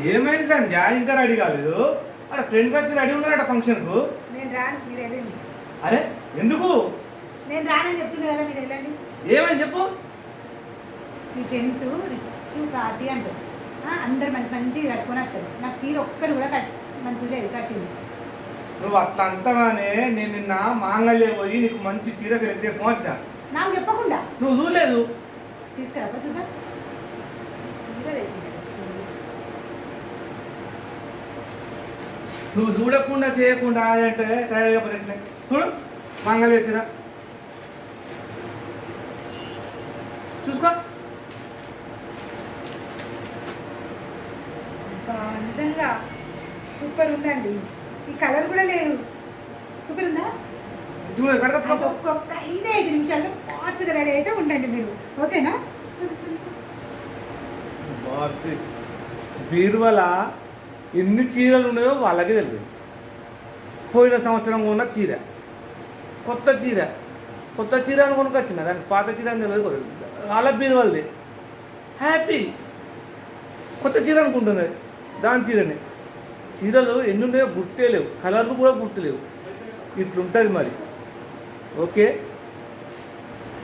ఏమైంది సంధ్య ఇంకా రెడీ కాలేదు. అక్కడ ఫ్రెండ్స్ వచ్చి రెడీ ఉన్నారట ఫంక్షన్కు. నేను రాను మీరు వెళ్ళండి. అరే ఎందుకు? నేను రానని చెప్తున్నా కదా మీరు వెళ్ళండి. ఏమని చెప్పు. మీ ఫ్రెండ్స్ రిచ్ పార్టీ అంటారు. ఆ, అందరు మంచి మంచిగా కట్టుకొని వస్తారు. నాకు చీర ఒక్కడు కూడా కట్ మంచిగా లేదు కట్టింది. నువ్వు అట్లా అంటావానే నేను నిన్న మాంగళ్య పోయి నీకు మంచి చీర సెలెక్ట్ చేసుకొని వచ్చిన. నాకు చెప్పకుండా. నువ్వు చూడలేదు. తీసుకురా చూద్దాం చీర తెచ్చింది చీర నువ్వు చూడకుండా చేయకుండా అంటే రెడీ అయిపోతే ఎట్లే? చూడు మాంగళ్య చీర చూసుకో. నిజంగా సూపర్ ఉందండి. ఈ కలర్ కూడా లేదు. సూపర్ ఉందా? ఒక్కొక్క ఐదు ఐదు నిమిషాల్లో ఫాస్ట్గా రెడీ అయితే ఉండండి మీరు. ఓకేనా? బీరువల? ఎన్ని చీరలు ఉన్నాయో వాళ్ళకి తెలియదు. పోయిన సంవత్సరం ఉన్న చీర. కొత్త చీర. కొత్త చీర అని కొనుక్కొచ్చిన దానికి పాత చీర అని తెలియదు కూడా. వాళ్ళ బీరువలది హ్యాపీ కొత్త చీర అనుకుంటుంది. దాని చీరని. చీరలు ఎన్ని ఉన్నాయో గుర్తే లేవు. కలర్లు కూడా గుర్తులేవు ఇట్లుంటుంది మరి. ఓకే